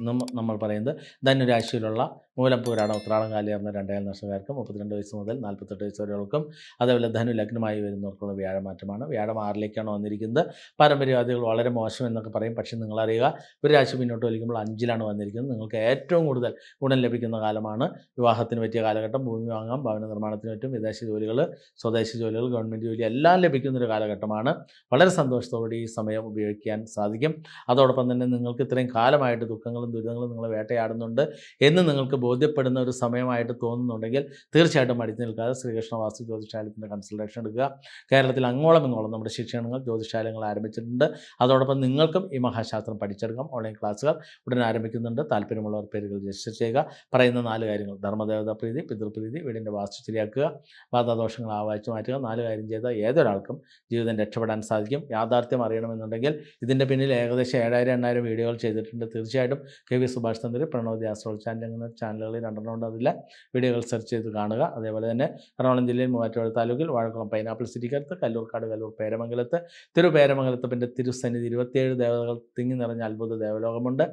നമ്മൾ പറയുന്നത് ധനുരാശിയിലുള്ള മൂലപ്പൂരാണ് ഉത്രാടം കാലിയാർന്ന രണ്ടായിരം നക്ഷത്രക്കാർക്ക് മുപ്പത്തിരണ്ട് വയസ്സ് മുതൽ നാൽപ്പത്തെട്ട് വയസ്സ് വരെയുള്ളവർക്കും അതേപോലെ ധനു ലഗ്നമായി വരുന്നവർക്കുള്ള വ്യാഴമാറ്റമാണ്. വ്യാഴം ആറിലേക്കാണ് വന്നിരിക്കുന്നത്. പാരമ്പര്യവാദികൾ വളരെ മോശം എന്നൊക്കെ പറയും. പക്ഷേ നിങ്ങളറിയുക ഒരു രാശി മുന്നോട്ട് വലിക്കുമ്പോൾ അഞ്ചിലാണ് വന്നിരിക്കുന്നത്. നിങ്ങൾക്ക് ഏറ്റവും കൂടുതൽ ഗുണം ലഭിക്കുന്ന കാലമാണ്. വിവാഹത്തിന് പറ്റിയ കാലഘട്ടം ഭൂമി വാങ്ങാം ഭവന നിർമ്മാണത്തിന് പറ്റും വിദേശ ജോലികൾ സ്വദേശി ജോലികൾ ഗവൺമെന്റ് ജോലി എല്ലാം ലഭിക്കുന്നൊരു കാലഘട്ടമാണ്. വളരെ സന്തോഷത്തോടെ ഈ സമയം ഉപയോഗിക്കാൻ സാധിക്കും. അതോടൊപ്പം തന്നെ നിങ്ങൾക്ക് ഇത്രയും കാലമായിട്ട് ദുഃഖങ്ങളും ദുരിതങ്ങളും നിങ്ങളെ വേട്ടയാടുന്നുണ്ട് എന്ന് നിങ്ങൾക്ക് ബോധ്യപ്പെടുന്ന ഒരു സമയമായിട്ട് തോന്നുന്നുണ്ടെങ്കിൽ തീർച്ചയായിട്ടും മടിച്ചു നിൽക്കാതെ ശ്രീകൃഷ്ണ വാസ്തു ജ്യോതിഷാലയത്തിന്റെ കൺസൾട്ടേഷൻ എടുക്കുക. കേരളത്തിൽ അങ്ങോളം ഇങ്ങോളം നമ്മുടെ ശിക്ഷണങ്ങൾ ജ്യോതിഷാലയങ്ങൾ ആരംഭിച്ചിട്ടുണ്ട്. അതോടൊപ്പം നിങ്ങൾക്കും ഈ മഹാശാസ്ത്രം പഠിച്ചെടുക്കാം. ഓൺലൈൻ ക്ലാസ്സുകൾ ഉടൻ ആരംഭിക്കുന്നുണ്ട്. താല്പര്യമുള്ളവർ പേരുകൾ രജിസ്റ്റർ ചെയ്യുക. പറയുന്ന നാല് കാര്യങ്ങൾ. ധർമ്മദേവതാ പ്രീതി പിതൃപ്രീതി വീടിന്റെ വാസ്തു ശരിയാക്കുക. വാദദോഷങ്ങൾ ആവാഹിച്ചു മാറ്റുക. നാല് കാര്യം ചെയ്താൽ ഏതൊരാൾക്കും ജീവിതം രക്ഷപ്പെടാൻ സാധിക്കും. യാഥാർത്ഥ്യം അറിയണമെന്നുണ്ടെങ്കിൽ ഇതിന്റെ പിന്നിൽ ഏകദേശം ഏഴായിരം എണ്ണായിരം വീഡിയോകൾ ചെയ്തിട്ടുണ്ട്. തീർച്ചയായിട്ടും കെ വി സുഭാഷ് തന്ത്രി പ്രണവ് ആസ്ട്രോൾ ചാനൽ അങ്ങനെ ചാനലുകളിൽ രണ്ടെണ്ണം ഉണ്ട്. അതിലെ വീഡിയോകൾ സെർച്ച് ചെയ്ത് കാണുക. അതേപോലെ തന്നെ എറണാകുളം ജില്ലയിൽ മൂവാറ്റുപുഴ താലൂക്കിൽ വാഴക്കുളം പൈനാപ്പിൾ സിറ്റിക്കടുത്ത് കല്ലൂർക്കാട് കല്ലൂർ പേരമംഗലത്ത് തിരുപേരമംഗലത്ത് പിന്നെ തിരുസന്നിധി ഇരുപത്തിയേഴ് ദേവതകൾ തിങ്ങി നിറഞ്ഞ അത്ഭുത ദേവലോകമുണ്ട്.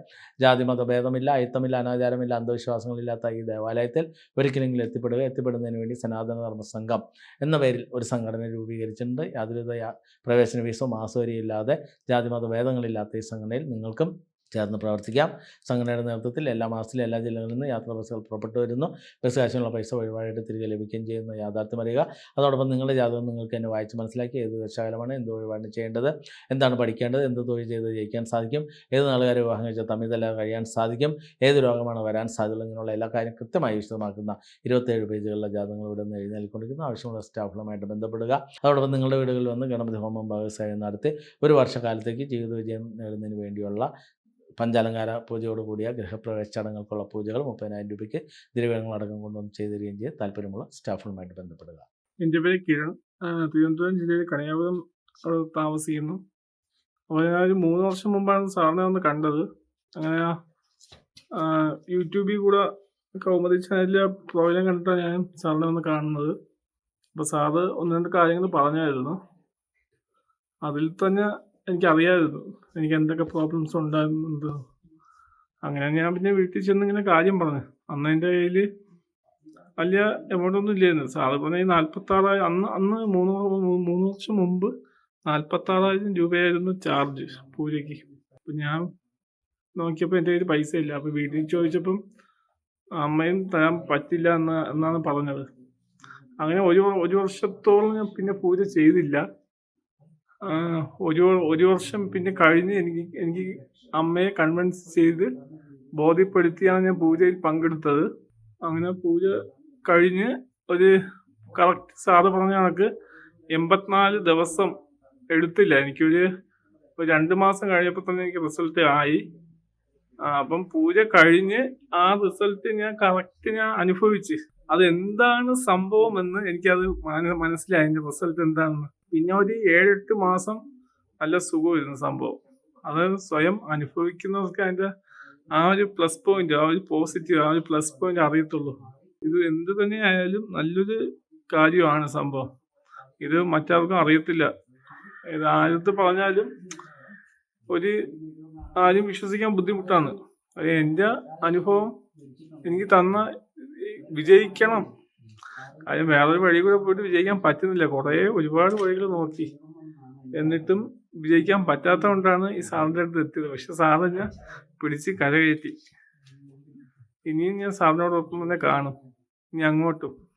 ജാതിമത ഭേദമില്ല അയിത്തമില്ല അനാചാരമില്ല അന്ധവിശ്വാസങ്ങളില്ലാത്ത ഈ ദേവാലയത്തിൽ ഒരിക്കലെങ്കിലും എത്തിപ്പെടുക. എത്തിപ്പെടുന്നതിന് വേണ്ടി സനാതന ധർമ്മ സംഘം എന്ന പേരിൽ ഒരു സംഘടന രൂപീകരിച്ചിട്ടുണ്ട്. യാതൊരുവിധ പ്രവേശന ഫീസോ മാസവരിയില്ലാതെ ജാതിമത ഭേദങ്ങളില്ലാത്ത ഈ സംഘടനയിൽ നിങ്ങൾക്കും ചേർന്ന് പ്രവർത്തിക്കാം. സംഘടനയുടെ നേതൃത്വത്തിൽ എല്ലാ മാസത്തിലും എല്ലാ ജില്ലകളിൽ നിന്ന് യാത്രാ ബസ്സുകൾ പുറപ്പെട്ടു വരുന്നു. ബസ് കാശിനുള്ള പൈസ വഴിപാടായിട്ട് തിരികെ ലഭിക്കുകയും ചെയ്യുന്ന യാഥാർത്ഥ്യം അറിയുക. അതോടൊപ്പം നിങ്ങളുടെ ജാതകം നിങ്ങൾക്ക് തന്നെ വായിച്ച് മനസ്സിലാക്കി ഏത് ദശകാലമാണ് എന്ത് വഴിപാടിന് ചെയ്യേണ്ടത് എന്താണ് പഠിക്കേണ്ടത് എന്ത് തൊഴിൽ ചെയ്ത് ജയിക്കാൻ സാധിക്കും ഏത് നാളുകാരെ വിവാഹം കഴിച്ചാൽ തമ്മിൽ തല കഴിയാൻ സാധിക്കും ഏത് രോഗമാണ് വരാൻ സാധ്യത ഇങ്ങനെയുള്ള എല്ലാ കാര്യം കൃത്യമായി വിശദമാക്കുന്ന ഇരുപത്തേഴ് പേജുകളിലെ ജാതകങ്ങൾ ഇവിടെ നിന്ന് എഴുന്നേൽക്കൊണ്ടിരിക്കുന്നു ആവശ്യമുള്ള സ്റ്റാഫുകളുമായിട്ട് ബന്ധപ്പെടുക. അതോടൊപ്പം നിങ്ങളുടെ വീടുകളിൽ വന്ന് ഗണപതി ഹോമം ഭാഗസേവനം നടത്തി ഒരു വർഷക്കാലത്തേക്ക് ജീവിത വിജയം നേടുന്നതിന് വേണ്ടിയുള്ള പഞ്ചാലങ്കാര പൂജയോട് കൂടിയ ഗൃഹപ്രവേശ ചടങ്ങുകൾക്കുള്ള പൂജകൾ മുപ്പതിനായിരം രൂപയ്ക്ക് ദ്രവ്യങ്ങളടക്കം കൊണ്ടുവന്ന് ചെയ്തു തരികയും ചെയ്ത് താല്പര്യമുള്ള സ്റ്റാഫുകളുമായിട്ട് ബന്ധപ്പെടുക. എന്റെ പേര് കിരൺ. തിരുവനന്തപുരം ജില്ലയിൽ കണിയാപുരം താമസിക്കുന്നു. അപ്പോൾ മൂന്ന് വർഷം മുമ്പാണ് സാറിനെ ഒന്ന് കണ്ടത്. അങ്ങനെ യൂട്യൂബിൽ കൂടെ കൗമുദി ചാനലിലെ പ്രോഗ്രാം കണ്ടിട്ടാണ് ഞാൻ സാറിനെ ഒന്ന് കാണുന്നത്. അപ്പോൾ സാറ് ഒന്ന് രണ്ട് കാര്യങ്ങൾ പറഞ്ഞായിരുന്നു. അതിൽ തന്നെ എനിക്കറിയാമായിരുന്നു എനിക്ക് എന്തൊക്കെ പ്രോബ്ലംസ് ഉണ്ടായിരുന്നുണ്ട് അങ്ങനെ ഞാൻ പിന്നെ വീട്ടിൽ ചെന്ന് ഇങ്ങനെ കാര്യം പറഞ്ഞു. അന്ന് എന്റെ കയ്യിൽ വലിയ എമൗണ്ട് ഒന്നും ഇല്ലായിരുന്നു. സാറ് പറഞ്ഞ നാൽപ്പത്താറായിരം അന്ന് അന്ന് മൂന്ന് മൂന്ന് വർഷം മുമ്പ് നാൽപ്പത്താറായിരം രൂപയായിരുന്നു ചാർജ് പൂജയ്ക്ക് അപ്പം ഞാൻ നോക്കിയപ്പോൾ എന്റെ കയ്യിൽ പൈസ ഇല്ല. അപ്പോൾ വീട്ടിൽ ചോദിച്ചപ്പം അമ്മയും തരാൻ പറ്റില്ല എന്ന് എന്നാണ് പറഞ്ഞത്. അങ്ങനെ ഒരു ഒരു വർഷത്തോളം ഞാൻ പിന്നെ പൂജ ചെയ്തില്ല. ഒരു ഒരു വർഷം പിന്നെ കഴിഞ്ഞ് എനിക്ക് എനിക്ക് അമ്മയെ കൺവിൻസ് ചെയ്ത് ബോധ്യപ്പെടുത്തിയാണ് ഞാൻ പൂജയിൽ പങ്കെടുത്തത്. അങ്ങനെ പൂജ കഴിഞ്ഞ് ഒരു കറക്റ്റ് സാറ് പറഞ്ഞ കണക്ക് എൺപത്തിനാല് ദിവസം എടുത്തില്ല. എനിക്കൊരു രണ്ട് മാസം കഴിഞ്ഞപ്പോൾ തന്നെ എനിക്ക് റിസൾട്ട് ആയി. അപ്പം പൂജ കഴിഞ്ഞ് ആ റിസൾട്ട് ഞാൻ കറക്റ്റ് ഞാൻ അനുഭവിച്ച്. അത് എന്താണ് സംഭവം എന്ന് എനിക്കത് മനസ്സിലായി. അതിന്റെ റിസൾട്ട് എന്താണെന്ന്. പിന്നെ ഒരു ഏഴെട്ട് മാസം നല്ല സുഖമായിരുന്നു സംഭവം. അത് സ്വയം അനുഭവിക്കുന്നവർക്ക് അതിന്റെ ആ ഒരു പ്ലസ് പോയിന്റ് ആ ഒരു പോസിറ്റീവ് ആ ഒരു പ്ലസ് പോയിന്റ് അറിയത്തുള്ളൂ. ഇത് എന്ത് തന്നെ ആയാലും നല്ലൊരു കാര്യമാണ് സംഭവം. ഇത് മറ്റാർക്കും അറിയത്തില്ല. ഇത് ആരത്ത് പറഞ്ഞാലും ഒരു ആരും വിശ്വസിക്കാൻ ബുദ്ധിമുട്ടാണ്. എന്റെ അനുഭവം എനിക്ക് തന്ന വിജയിക്കണം കാര്യം വേറൊരു വഴി കൂടെ പോയിട്ട് വിജയിക്കാൻ പറ്റുന്നില്ല. കുറേ ഒരുപാട് വഴികൾ നോക്കി. എന്നിട്ടും വിജയിക്കാൻ പറ്റാത്ത കൊണ്ടാണ് ഈ സാറിന്റെ അടുത്ത് എത്തിയത്. പക്ഷെ സാറ് ഞാൻ പിടിച്ച് കരകയറ്റി. ഇനിയും ഞാൻ സാറിനോടൊപ്പം തന്നെ കാണും. ഇനി അങ്ങോട്ടും.